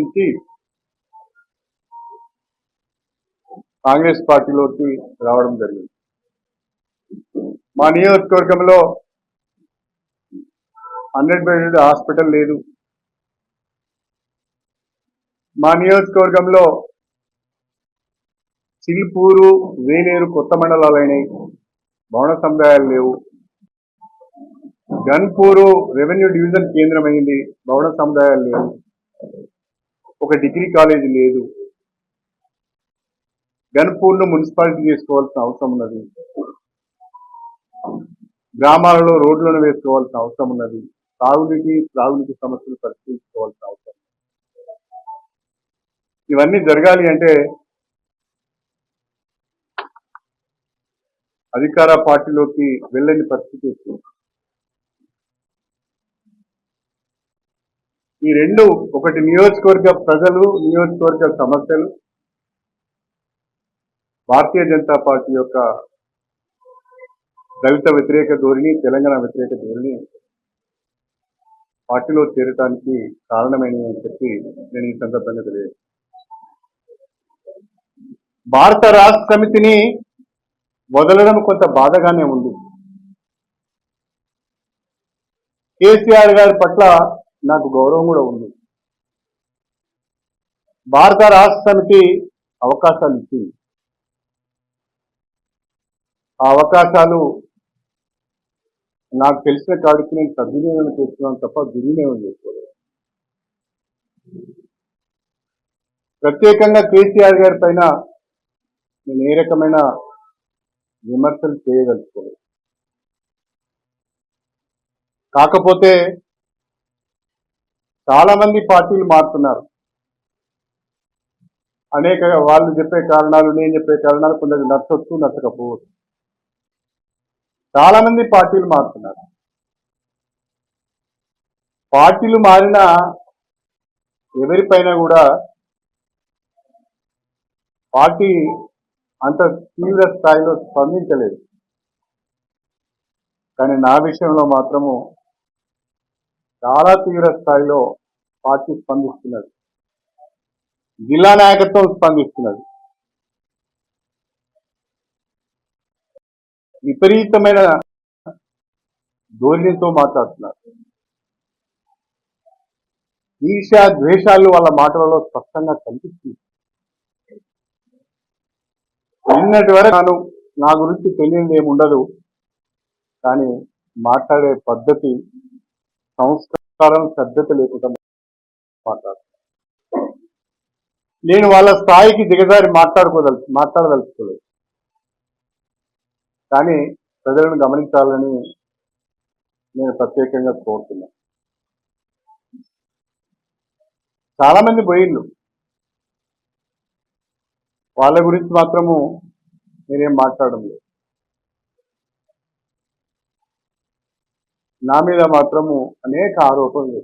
నుంచి కాంగ్రెస్ పార్టీలోకి రావడం జరిగింది. మా నియోజకవర్గంలో హండ్రెడ్ బెడ్ హాస్పిటల్ లేదు. మా నియోజకవర్గంలో చిల్పూరు వేలేరు కొత్త మండలాలు అయినాయి భవన సముదాయాలు లేవు. గన్పూరు రెవెన్యూ డివిజన్ కేంద్రమైంది భవన సముదాయాలు లేవు. ఒక డిగ్రీ కాలేజ్ లేదు. గన్పూర్ను మున్సిపాలిటీ చేసుకోవాల్సిన అవసరం ఉన్నది. గ్రామాలలో రోడ్లను వేసుకోవాల్సిన అవసరం ఉన్నది. తాగునీటి త్రాగునీటి సమస్యలు పరిష్కరించుకోవాల్సిన అవసరం ఇవన్నీ జరగాలి అంటే అధికార పార్టీలోకి వెళ్ళని పరిస్థితి వస్తుంది ఈ రెండు ఒకటి నియోజకవర్గ ప్రజలు నియోజకవర్గ సమస్యలు. భారతీయ జనతా పార్టీ యొక్క దళిత వ్యతిరేక ధోరణి తెలంగాణ వ్యతిరేక ధోరణి పార్టీలో చేరటానికి కారణమైనవి అని చెప్పి నేను ఈ సందర్భంగా తెలియదు భారత రాష్ట్ర సమితిని వదలడం కొంత బాధగానే ఉంది. కేసీఆర్ గారి పట్ల నాకు గౌరవం కూడా ఉంది. భారత రాష్ట్ర సమితి అవకాశాలు ఇచ్చింది ఆ అవకాశాలు నాకు తెలిసిన కాడికి నేను సద్వినియోగం చేస్తున్నాను తప్ప దుర్వినియోగం చేసుకోలేదు. ప్రత్యేకంగా కేసీఆర్ గారి పైన నేను ఏ రకమైన విమర్శలు చేయదలుచుకోలేదు. కాకపోతే చాలా మంది పార్టీలు మారుతున్నారు. అనేక వాళ్ళు చెప్పే కారణాలు నేను చెప్పే కారణాలు కొందరికి నచ్చొచ్చు నచ్చకపోవచ్చు. చాలా మంది పార్టీలు మారుతున్నారు. పార్టీలు మారినా ఎవరిపైన కూడా పార్టీ అంత తీవ్ర స్థాయిలో స్పందించలేదు. కానీ నా విషయంలో మాత్రము చాలా తీవ్ర స్థాయిలో పార్టీ స్పందిస్తున్నది. జిల్లా నాయకత్వం స్పందిస్తున్నది. విపరీతమైన ధోరణితో మాట్లాడుతున్నారు. ఈర్ష ద్వేషాలు వాళ్ళ మాటలలో స్పష్టంగా కనిపిస్తుంది నిన్నటి వరకు నేను నా గురించి తెలియదు ఏముండదు కానీ మాట్లాడే పద్ధతి సంస్కారం శ్రద్ధత లేకుండా మాట్లాడుతున్నారు నేను వాళ్ళ స్థాయికి దిగజారి మాట్లాడుకోదలు మాట్లాడదలుచుకోలేదు. కానీ ప్రజలను గమనించాలని నేను ప్రత్యేకంగా కోరుతున్నాను. చాలామంది పోయిండ్రు వాళ్ళ గురించి మాత్రము నేనేం మాట్లాడడం లేదు. నా మీద మాత్రము అనేక ఆరోపణలు